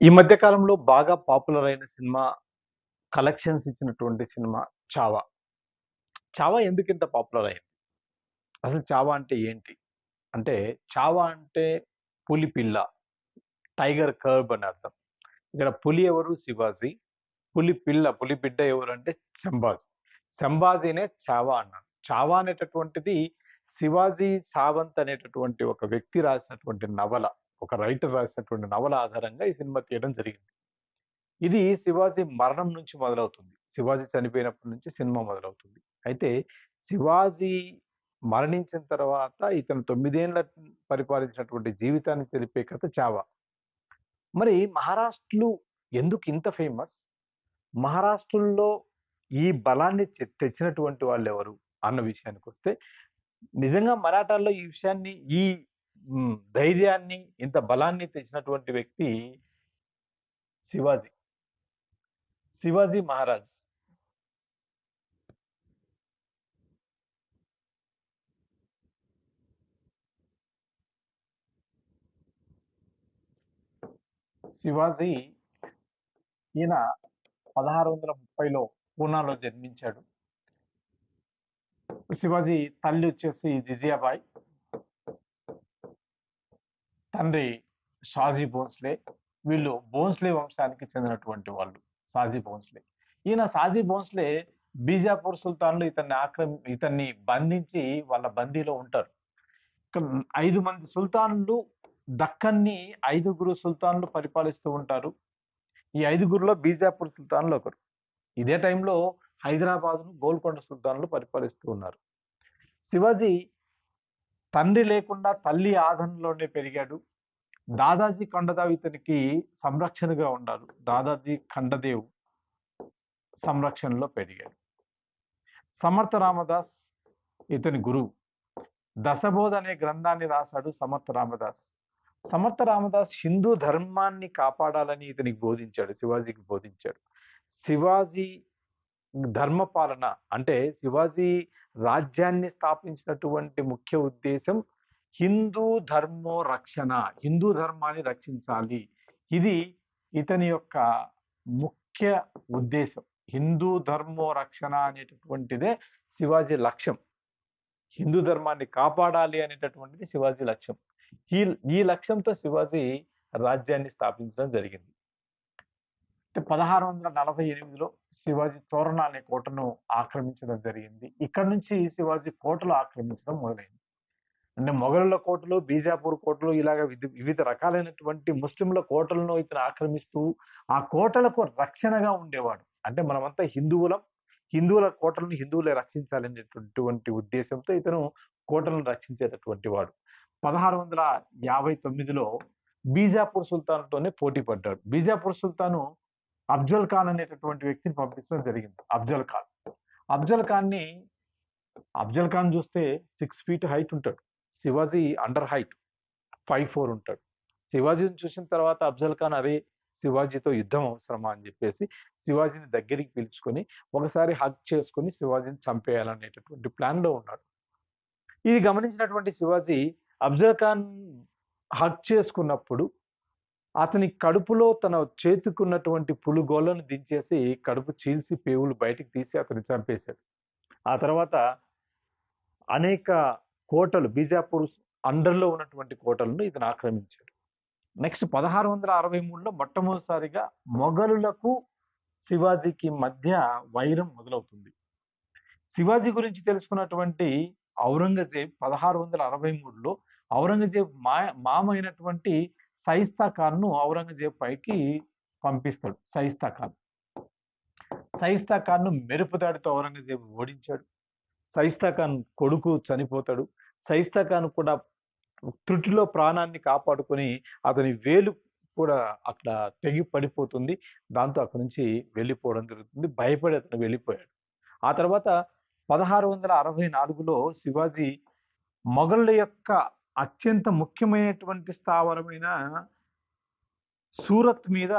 ఈ మధ్య కాలంలో బాగా పాపులర్ అయిన సినిమా కలెక్షన్స్ ఇచ్చినటువంటి సినిమా చావా. చావా ఎందుకు ఇంత పాపులర్ అయింది? అసలు చావా అంటే ఏంటి? అంటే చావా అంటే పులి పిల్ల టైగర్ కర్బ్ అని అర్థం. ఇక్కడ పులి ఎవరు? శివాజీ. పులి పిల్ల పులి బిడ్డ ఎవరు అంటే శంబాజీ శంబాజీనే చావా అన్నారు. చావా అనేటటువంటిది శివాజీ సావంత్ అనేటటువంటి ఒక వ్యక్తి రాసినటువంటి నవల. ఒక రైటర్ రాసినటువంటి నవల ఆధారంగా ఈ సినిమా తీయడం జరిగింది. ఇది శివాజీ మరణం నుంచి మొదలవుతుంది. శివాజీ చనిపోయినప్పటి నుంచి సినిమా మొదలవుతుంది. అయితే శివాజీ మరణించిన తర్వాత ఇతను తొమ్మిదేళ్ళ పరిపాలించినటువంటి జీవితాన్ని తెలిపే కథ చావా. మరి మహారాష్ట్రలు ఎందుకు ఇంత ఫేమస్? మహారాష్ట్రలో ఈ బలాన్ని తెచ్చినటువంటి వాళ్ళు ఎవరు అన్న విషయానికి వస్తే నిజంగా మరాఠాల్లో ఈ విషయాన్ని ఈ ధైర్యాన్ని ఇంత బలాన్ని తెచ్చినటువంటి వ్యక్తి శివాజీ. శివాజీ మహారాజ్. శివాజీ ఈయన పదహారు వందల ముప్పైలో పూనాలో జన్మించాడు. శివాజీ తల్లి వచ్చేసి జిజియాబాయ్. తండ్రి షాజీ భోన్స్లే వీళ్ళు భోన్స్లే వంశానికి చెందినటువంటి వాళ్ళు షాజీ భోన్స్లే ఈయన షాజీ భోన్స్లే బీజాపూర్ సుల్తాన్లు ఇతన్ని ఆక్రమి ఇతన్ని బంధించి వాళ్ళ బందీలో ఉంటారు. ఐదు మంది సుల్తాన్లు దక్కన్ని ఐదుగురు సుల్తాన్లు పరిపాలిస్తూ ఉంటారు. ఈ ఐదుగురులో బీజాపూర్ సుల్తాన్లు ఒకరు. ఇదే టైంలో హైదరాబాద్ను గోల్కొండ సుల్తాన్లు పరిపాలిస్తూ ఉన్నారు. శివాజీ తండ్రి లేకుండా తల్లి ఆదరణలోనే పెరిగాడు. దాదాజీ ఖండదేవ్ ఇతనికి సంరక్షణగా ఉన్నారు దాదాజీ ఖండదేవ్ సంరక్షణలో పెరిగాడు. సమర్థ రామదాస్ ఇతని గురువు. దశబోధ అనే గ్రంథాన్ని రాశాడు సమర్థ రామదాస్. సమర్థ రామదాస్ హిందూ ధర్మాన్ని కాపాడాలని ఇతనికి బోధించాడు. శివాజీకి బోధించాడు. శివాజీ ధర్మపాలన అంటే శివాజీ రాజ్యాన్ని స్థాపించినటువంటి ముఖ్య ఉద్దేశం హిందూ ధర్మో రక్షణ హిందూ ధర్మాన్ని రక్షించాలి. ఇది ఇతని యొక్క ముఖ్య ఉద్దేశం. హిందూ ధర్మో రక్షణ అనేటటువంటిదే శివాజీ లక్ష్యం. హిందూ ధర్మాన్ని కాపాడాలి అనేటటువంటిది శివాజీ లక్ష్యం. ఈ ఈ లక్ష్యంతో శివాజీ రాజ్యాన్ని స్థాపించడం జరిగింది. అంటే పదహారు వందల నలభై ఎనిమిదిలో శివాజీ తోరణ అనే కోటను ఆక్రమించడం జరిగింది. ఇక్కడ నుంచి శివాజీ కోటలు ఆక్రమించడం మొదలైంది. అంటే మొఘలుల కోటలు బీజాపూర్ కోటలు ఇలాగ వివిధ రకాలైనటువంటి ముస్లింల కోటలను ఇతను ఆక్రమిస్తూ ఆ కోటలకు రక్షణగా ఉండేవాడు. అంటే మనమంతా హిందువులం. హిందువుల కోటలను హిందువులే రక్షించాలనేటటువంటి ఉద్దేశంతో ఇతను కోటలను రక్షించేటటువంటి వాడు. పదహారు వందల యాభై తొమ్మిదిలో బీజాపూర్ సుల్తాన్తోనే పోటీ పడ్డాడు. బీజాపూర్ సుల్తాను అఫ్జల్ ఖాన్ అనేటటువంటి వ్యక్తిని పంపించడం జరిగింది. అఫ్జల్ ఖాన్. అఫ్జల్ ఖాన్ని అఫ్జల్ ఖాన్ చూస్తే సిక్స్ ఫీట్ హైట్ ఉంటాడు. Shivaji under height five four ఉంటాడు. శివాజీని చూసిన తర్వాత అఫ్జల్ ఖాన్ అరే శివాజీతో యుద్ధం అవసరమా అని చెప్పేసి శివాజీని దగ్గరికి పిలుచుకొని ఒకసారి హక్ చేసుకొని శివాజీని చంపేయాలనేటటువంటి ప్లాన్లో ఉన్నాడు. ఇది గమనించినటువంటి శివాజీ అఫ్జల్ ఖాన్ హక్ చేసుకున్నప్పుడు అతని కడుపులో తన చేతుకున్నటువంటి పులుగోళ్ళను దించేసి కడుపు చీల్చి పేవులు బయటికి తీసి అతను చంపేశాడు. ఆ తర్వాత అనేక కోటలు బీజాపూర్ అండర్లో ఉన్నటువంటి కోటలను ఇతను ఆక్రమించాడు. నెక్స్ట్ పదహారు వందల అరవై మూడులో మొట్టమొదటిసారిగా మొఘలులకు శివాజీకి మధ్య వైరం మొదలవుతుంది. శివాజీ గురించి తెలుసుకున్నటువంటి ఔరంగజేబ్ పదహారు వందల అరవై మూడులో ఔరంగజేబ్ మా మామైనటువంటి సైస్తా ఖాన్ను ఔరంగజేబ్ పైకి పంపిస్తాడు. సైస్తా ఖాన్ సైస్తా ఖాన్ను మెరుపు దాడితో ఔరంగజేబు ఓడించాడు. సైస్తా ఖాన్ కొడుకు చనిపోతాడు. సైస్తా ఖాన్ కూడా త్రుటిలో ప్రాణాన్ని కాపాడుకొని అతని వేలు కూడా అక్కడ తెగి పడిపోతుంది. దాంతో అక్కడి నుంచి వెళ్ళిపోవడం జరుగుతుంది. భయపడి అతను వెళ్ళిపోయాడు. ఆ తర్వాత పదహారు వందల అరవై నాలుగులో శివాజీ మొఘళ్ళ యొక్క అత్యంత ముఖ్యమైనటువంటి స్థావరమైన సూరత్ మీద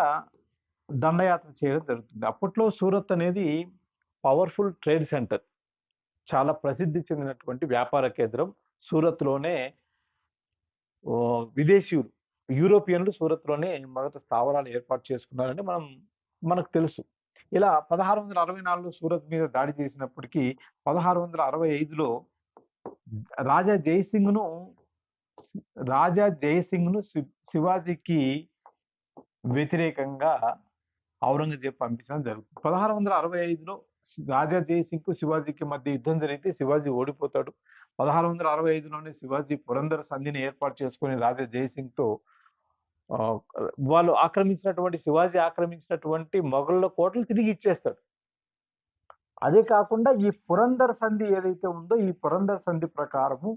దండయాత్ర చేయడం జరుగుతుంది. అప్పట్లో సూరత్ అనేది పవర్ఫుల్ ట్రేడ్ సెంటర్. చాలా ప్రసిద్ధి చెందినటువంటి వ్యాపార కేంద్రం. సూరత్లోనే విదేశీయులు యూరోపియన్లు సూరత్‌లోనే మొదట స్థావరాలు ఏర్పాటు చేసుకున్నారని మనం మనకు తెలుసు. ఇలా 1664లో సూరత్ మీద దాడి చేసినప్పటికీ 1665లో రాజా జయసింగ్‌ను రాజా జయసింగ్‌ను శి శివాజీకి వ్యతిరేకంగా ఔరంగజేబు పంపించడం జరుగుతుంది. 1665లో రాజా జయసింగ్‌కు, శివాజీకి మధ్య యుద్ధం జరిగితే శివాజీ ఓడిపోతాడు. 1665లోనే శివాజీ పురంధర సంధిని ఏర్పాటు చేసుకొని రాజా జయసింగ్‌తో వాళ్ళు ఆక్రమించినటువంటి శివాజీ ఆక్రమించినటువంటి మొఘళ్ళ కోటలు తిరిగి ఇచ్చేస్తాడు. అదే కాకుండా ఈ పురందర్ సంధి ఏదైతే ఉందో ఈ పురందర్ సంధి ప్రకారము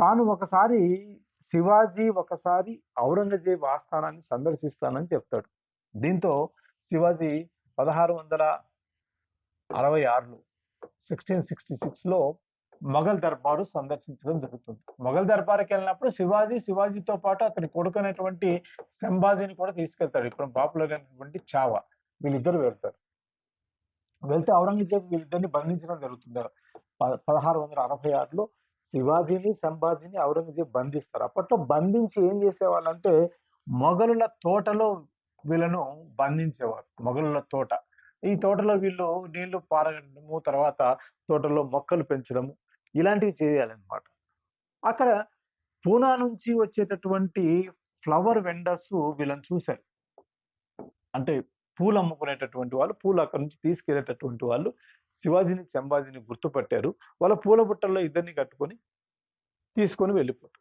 తాను ఒకసారి శివాజీ ఒకసారి ఔరంగజేబు ఆస్థానాన్ని సందర్శిస్తానని చెప్తాడు. దీంతో శివాజీ 1666లో 1666లో మొఘల్ దర్బారు సందర్శించడం జరుగుతుంది. మొఘల్ దర్బారుకెళ్ళినప్పుడు శివాజీ, శివాజీతో పాటు అతని కొడుకునేటువంటి సంభాజీని కూడా తీసుకెళ్తాడు. ఇప్పుడు పాపులర్ అయినటువంటి చావా వీళ్ళిద్దరు వెళ్తారు. వెళ్తే ఔరంగజేబు వీళ్ళిద్దరిని బంధించడం జరుగుతుంది. ప 1666లో శివాజీని, సంభాజీని ఔరంగజేబు బంధిస్తారు. అప్పట్లో బంధించి ఏం చేసేవాళ్ళంటే మొఘలుల తోటలో వీళ్ళను బంధించేవారు. మొఘలుల తోట. ఈ తోటలో వీళ్ళు నీళ్ళు పారగడము తర్వాత తోటలో మొక్కలు పెంచడము ఇలాంటివి చేయాలన్నమాట. అక్కడ పూనా నుంచి వచ్చేటటువంటి ఫ్లవర్ వెండర్స్ వీళ్ళని చూశారు అంటే పూలు అమ్ముకునేటటువంటి వాళ్ళు, పూలు అక్కడి నుంచి తీసుకెళ్ళేటటువంటి వాళ్ళు శివాజీని, సంభాజీని గుర్తుపట్టారు. వాళ్ళ పూల బుట్టల్లో ఇద్దరిని కట్టుకొని తీసుకొని వెళ్ళిపోతారు.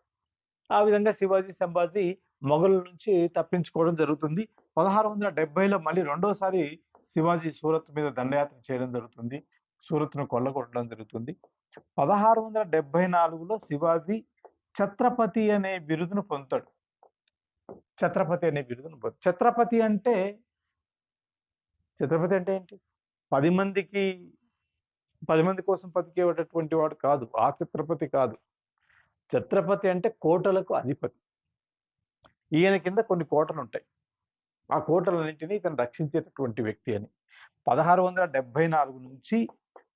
ఆ విధంగా శివాజీ, సంభాజీ మొఘలుల నుంచి తప్పించుకోవడం జరుగుతుంది. 1670లో మళ్ళీ రెండోసారి శివాజీ సూరత్ మీద దండయాత్ర చేయడం జరుగుతుంది. సూరత్‌ను కొల్లగొట్టడం జరుగుతుంది. 1674లో శివాజీ ఛత్రపతి అనే బిరుదును పొందుతాడు. ఛత్రపతి అనే బిరుదును పొందు ఛత్రపతి అంటే ఛత్రపతి అంటే ఏంటి? పది మందికి పది మంది కోసం బతికేటటువంటి వాడు కాదు. ఆ ఛత్రపతి కాదు. ఛత్రపతి అంటే కోటలకు అధిపతి. ఈయన కింద కొన్ని కోటలు ఉంటాయి ఆ కోటలన్నింటినీ ఇతను రక్షించేటటువంటి వ్యక్తి అని. 1674 నుంచి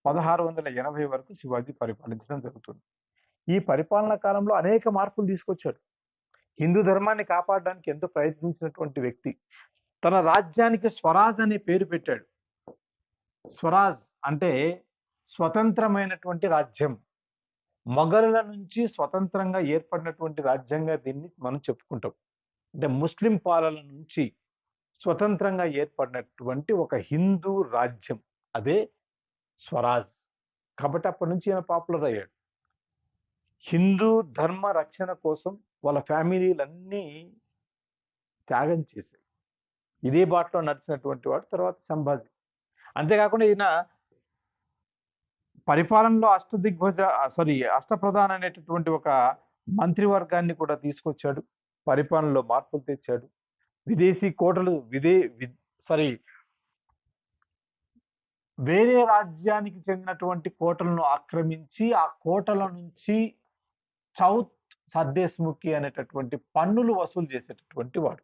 1680 వరకు శివాజీ పరిపాలించడం జరుగుతుంది. ఈ పరిపాలనా కాలంలో అనేక మార్పులు తీసుకొచ్చాడు. హిందూ ధర్మాన్ని కాపాడడానికి ఎంతో ప్రయత్నించినటువంటి వ్యక్తి. తన రాజ్యానికి స్వరాజ్ అనే పేరు పెట్టాడు. స్వరాజ్ అంటే స్వతంత్రమైనటువంటి రాజ్యం. మొఘలుల నుంచి స్వతంత్రంగా ఏర్పడినటువంటి రాజ్యంగా దీన్ని మనం చెప్పుకుంటాం. అంటే ముస్లిం పాలన నుంచి స్వతంత్రంగా ఏర్పడినటువంటి ఒక హిందూ రాజ్యం. అదే స్వరాజ్. కాబట్టి అప్పటి నుంచి ఈయన పాపులర్ అయ్యాడు. హిందూ ధర్మ రక్షణ కోసం వాళ్ళ ఫ్యామిలీలన్నీ త్యాగం చేశాయి. ఇదే బాటలో నడిచినటువంటి వాడు తర్వాత సంభాజీ. అంతేకాకుండా ఈయన పరిపాలనలో అష్టదిగ్భజ సారీ అష్టప్రధాన అనేటటువంటి ఒక మంత్రివర్గాన్ని కూడా తీసుకొచ్చాడు. పరిపాలనలో మార్పులు తెచ్చాడు. విదేశీ కోటలు విదే వి సారీ వేరే రాజ్యానికి చెందినటువంటి కోటలను ఆక్రమించి ఆ కోటల నుంచి చౌత్ సర్దేశ్ముఖి అనేటటువంటి పన్నులు వసూలు చేసేటటువంటి వాడు.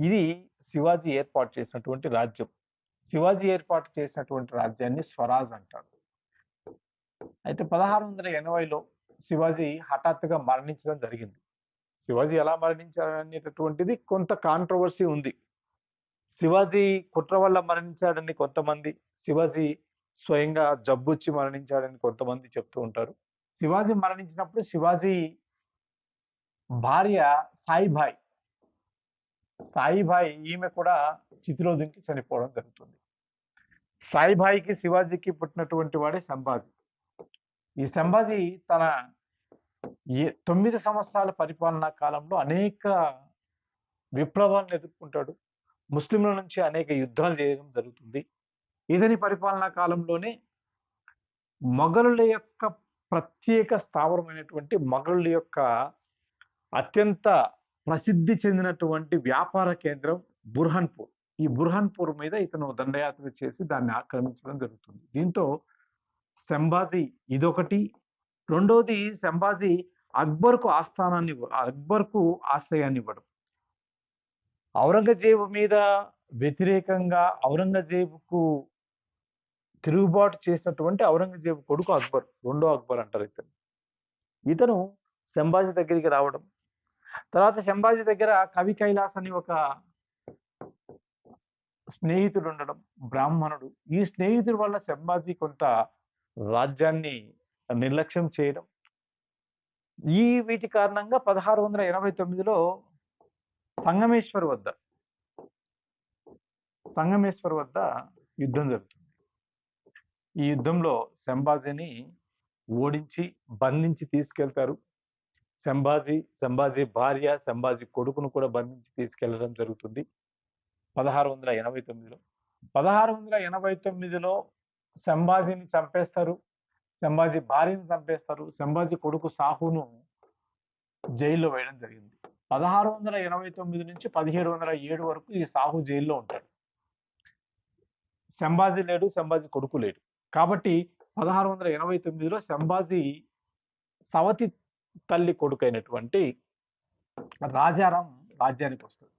ఇది శివాజీ ఏర్పాటు చేసినటువంటి రాజ్యం. శివాజీ ఏర్పాటు చేసినటువంటి రాజ్యాన్ని స్వరాజ్ అంటారు. అయితే 1680లో శివాజీ హఠాత్తుగా మరణించడం జరిగింది. శివాజీ ఎలా మరణించాడనేటటువంటిది కొంత కాంట్రోవర్సీ ఉంది. శివాజీ కుట్ర వల్ల మరణించాడని కొంతమంది, శివాజీ స్వయంగా జబ్బొచ్చి మరణించాడని కొంతమంది చెప్తూ ఉంటారు. శివాజీ మరణించినప్పుడు శివాజీ భార్య సాయిభాయ్ సాయిభాయ్ ఈమె కూడా చితిలో దుంకి చనిపోవడం జరుగుతుంది. సాయిభాయికి, శివాజీకి పుట్టినటువంటి వాడే సంభాజీ. ఈ సంభాజీ తన ఏ 9 సంవత్సరాల పరిపాలనా కాలంలో అనేక విప్లవాలను ఎదుర్కొంటాడు. ముస్లింల నుంచి అనేక యుద్ధాలు చేయడం జరుగుతుంది. ఇతని పరిపాలనా కాలంలోనే మొఘలుల యొక్క ప్రత్యేక స్థావరమైనటువంటి మొఘలుల యొక్క అత్యంత ప్రసిద్ధి చెందినటువంటి వ్యాపార కేంద్రం బుర్హన్పూర్ ఈ బుర్హన్పూర్ మీద ఇతను దండయాత్ర చేసి దాన్ని ఆక్రమించడం జరుగుతుంది. దీంతో సంభాజీ ఇదొకటి. రెండోది సంభాజీ అక్బర్‌కు ఆస్థానాన్ని అక్బర్‌కు ఆశ్రయాన్ని ఇవ్వడం. ఔరంగజేబు మీద వ్యతిరేకంగా ఔరంగజేబుకు తిరుగుబాటు చేసినటువంటి ఔరంగజేబు కొడుకు అక్బర్. రెండో అక్బర్ అంటారు ఇతను ఇతను సంభాజీ దగ్గరికి రావడం, తర్వాత శంభాజీ దగ్గర కవి కైలాస్ అని ఒక స్నేహితుడు ఉండడం బ్రాహ్మణుడు. ఈ స్నేహితుడి వల్ల సంభాజీ కొంత రాజ్యాన్ని నిర్లక్ష్యం చేయడం. ఈ వీటి కారణంగా పదహారు వందల ఎనభై తొమ్మిదిలో సంగమేశ్వర్ వద్ద సంగమేశ్వర్ వద్ద యుద్ధం జరుగుతుంది. ఈ యుద్ధంలో సంభాజీని ఓడించి బంధించి తీసుకెళ్తారు. సంభాజీ సంభాజీ భార్య సంభాజీ కొడుకును కూడా బంధించి తీసుకెళ్ళడం జరుగుతుంది. పదహారు వందల ఎనభై తొమ్మిదిలో. పదహారు వందల ఎనభై తొమ్మిదిలో సంభాజీని చంపేస్తారు. సంభాజీ భార్యని చంపేస్తారు. సంభాజీ కొడుకు సాహును జైల్లో వేయడం జరిగింది. పదహారు వందల ఎనభై తొమ్మిది నుంచి పదిహేడు వందల ఏడు వరకు ఈ సాహు జైల్లో ఉంటాడు. సంభాజీ లేడు సంభాజీ కొడుకు లేడు. కాబట్టి పదహారు వందల ఎనభై తొమ్మిదిలో సంభాజీ సవతి తల్లి కొడుకైనటువంటి రాజారాం రాజ్యానికి వస్తుంది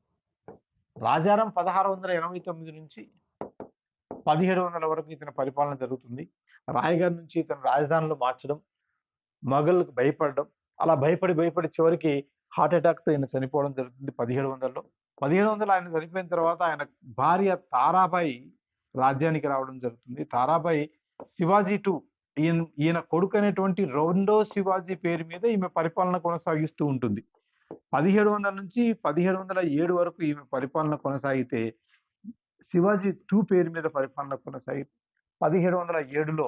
రాజారాం పదహారు వందల ఎనభై తొమ్మిది నుంచి పదిహేడు వందల వరకు ఇతని పరిపాలన జరుగుతుంది. రాయగారి నుంచి ఇతను రాజధానిలో మార్చడం మొఘళ్ళకు భయపడడం అలా భయపడి భయపడి చివరికి హార్ట్ అటాక్తో ఆయన చనిపోవడం జరుగుతుంది పదిహేడు వందలలో. పదిహేడు వందలు ఆయన చనిపోయిన తర్వాత ఆయన భార్య తారాబాయి రాజ్యానికి రావడం జరుగుతుంది. తారాబాయి శివాజీ టూ ఈయన ఈయన కొడుకు అనేటువంటి రెండో శివాజీ పేరు మీద ఈమె పరిపాలన కొనసాగిస్తూ ఉంటుంది. పదిహేడు వందల నుంచి పదిహేడు వందల ఏడు వరకు ఈమె పరిపాలన కొనసాగితే శివాజీ టూ పేరు మీద పరిపాలన కొనసాగి పదిహేడు వందల ఏడులో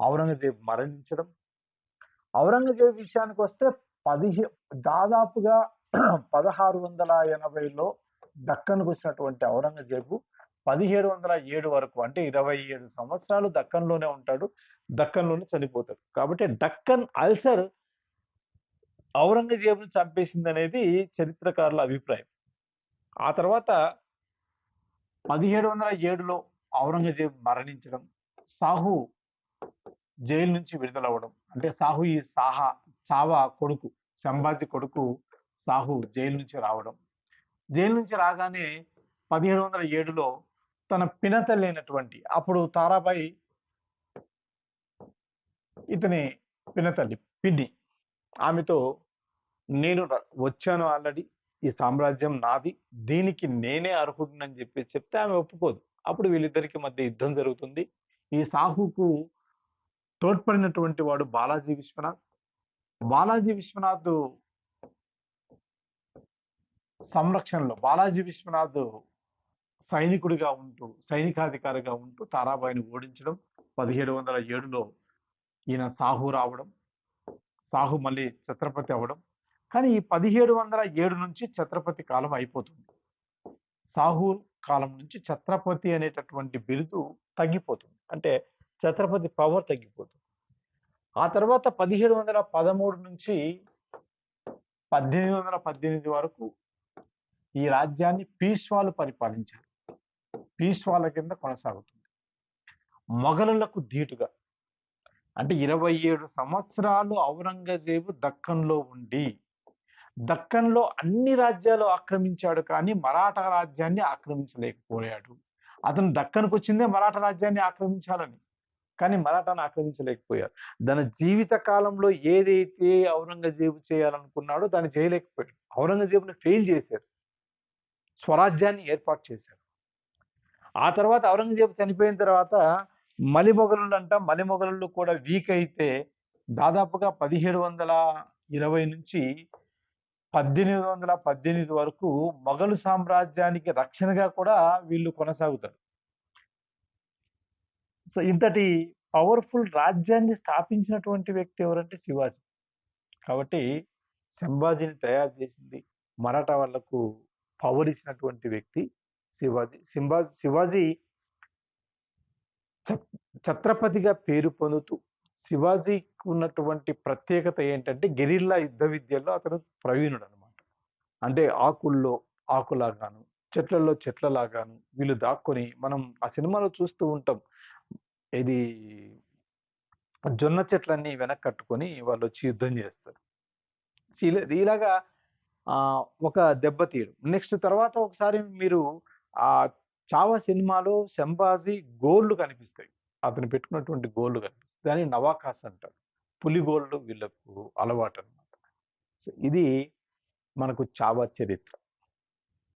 ఔరంగజేబ్ మరణించడం. ఔరంగజేబ్ విషయానికి వస్తే పదిహే దాదాపుగా పదహారు వందల ఎనభైలో దక్కన్కు వచ్చినటువంటి ఔరంగజేబు పదిహేడు వందల ఏడు వరకు అంటే ఇరవై ఏడు సంవత్సరాలు దక్కన్లోనే ఉంటాడు దక్కన్లోనే చనిపోతాడు. కాబట్టి డక్కన్ అల్సర్ ఔరంగజేబును చంపేసింది అనేది చరిత్రకారుల అభిప్రాయం. ఆ తర్వాత పదిహేడు వందల ఏడులో ఔరంగజేబు మరణించడం సాహు జైలు నుంచి విడుదలవ్వడం అంటే సాహు ఈ సాహా చావా కొడుకు సంభాజీ కొడుకు సాహు జైలు నుంచి రావడం. జైలు నుంచి రాగానే పదిహేడు వందల ఏడులో తన పినతల్లి లేనటువంటి అప్పుడు తారాబాయి ఇతని పినతల్లి పిన్ని ఆమెతో నేను వచ్చాను ఆల్రెడీ ఈ సామ్రాజ్యం నాది దీనికి నేనే అర్హుడినని చెప్పి చెప్తే ఆమె ఒప్పుకోదు. అప్పుడు వీళ్ళిద్దరికి మధ్య యుద్ధం జరుగుతుంది. ఈ సాహుకు తోడ్పడినటువంటి వాడు బాలాజీ విశ్వనాథ్. బాలాజీ విశ్వనాథ్ సంరక్షణలో బాలాజీ విశ్వనాథ్ సైనికుడిగా ఉంటూ సైనికాధికారిగా ఉంటూ తారాబాయిని ఓడించడం పదిహేడు వందల ఏడులో ఈయన సాహు రావడం సాహు మళ్ళీ ఛత్రపతి అవ్వడం. కానీ ఈ పదిహేడు వందల ఏడు నుంచి ఛత్రపతి కాలం అయిపోతుంది. సాహు కాలం నుంచి ఛత్రపతి అనేటటువంటి బిరుదు తగ్గిపోతుంది. అంటే ఛత్రపతి పవర్ తగ్గిపోతుంది. ఆ తర్వాత పదిహేడు వందల పదమూడు నుంచి పద్దెనిమిది వందల పద్దెనిమిది వరకు ఈ రాజ్యాన్ని పీష్వాలు పరిపాలించారు. పీష్వాల కింద కొనసాగుతుంది. మొఘలులకు ధీటుగా. అంటే ఇరవై ఏడు సంవత్సరాలు ఔరంగజేబు దక్కన్లో ఉండి దక్కన్లో అన్ని రాజ్యాలు ఆక్రమించాడు కానీ మరాఠా రాజ్యాన్ని ఆక్రమించలేకపోయాడు. అతను దక్కన్కు వచ్చిందే మరాఠా రాజ్యాన్ని ఆక్రమించాలని కానీ మరాఠాను ఆక్రమించలేకపోయారు తన జీవిత కాలంలో ఏదైతే ఔరంగజేబు చేయాలనుకున్నాడో దాన్ని చేయలేకపోయాడు. ఔరంగజేబుని ఫెయిల్ చేశారు. స్వరాజ్యాన్ని ఏర్పాటు చేశారు. ఆ తర్వాత ఔరంగజేబు చనిపోయిన తర్వాత మలిమొగలు అంట మలిమొగలు కూడా వీక్ అయితే దాదాపుగా పదిహేడు వందల ఇరవై నుంచి పద్దెనిమిది వందల పద్దెనిమిది వరకు మొఘలు సామ్రాజ్యానికి రక్షణగా కూడా వీళ్ళు కొనసాగుతారు. సో ఇంతటి పవర్ఫుల్ రాజ్యాన్ని స్థాపించినటువంటి వ్యక్తి ఎవరంటే శివాజీ. కాబట్టి సంభాజీని తయారు చేసింది మరాఠా వాళ్ళకు పవర్ ఇచ్చినటువంటి వ్యక్తి శివాజీ. సింబా శివాజీ ఛత్రపతిగా పేరు పొందుతూ శివాజీకి ఉన్నటువంటి ప్రత్యేకత ఏంటంటే గెరిల్లా యుద్ధ విద్యలో అతను ప్రవీణుడు అనమాట అంటే ఆకుల్లో ఆకులాగాను చెట్లలో చెట్లలాగాను వీళ్ళు దాక్కొని మనం ఆ సినిమాలో చూస్తూ ఉంటాం. ఇది జొన్న చెట్లన్నీ వెనక్కి కట్టుకొని వాళ్ళు వచ్చి యుద్ధం చేస్తారు. ఇలాగా ఒక దెబ్బ తీయడం. నెక్స్ట్ తర్వాత ఒకసారి మీరు ఆ చావా సినిమాలో శంబాజీ గోళ్ళు కనిపిస్తాయి. అతను పెట్టుకున్నటువంటి గోళ్ళు కనిపిస్తాయి. దాన్ని నవాకాస్ అంటారు. పులి గోళ్ళు వీళ్ళకు అలవాటు అనమాట సో ఇది మనకు చావా చరిత్ర.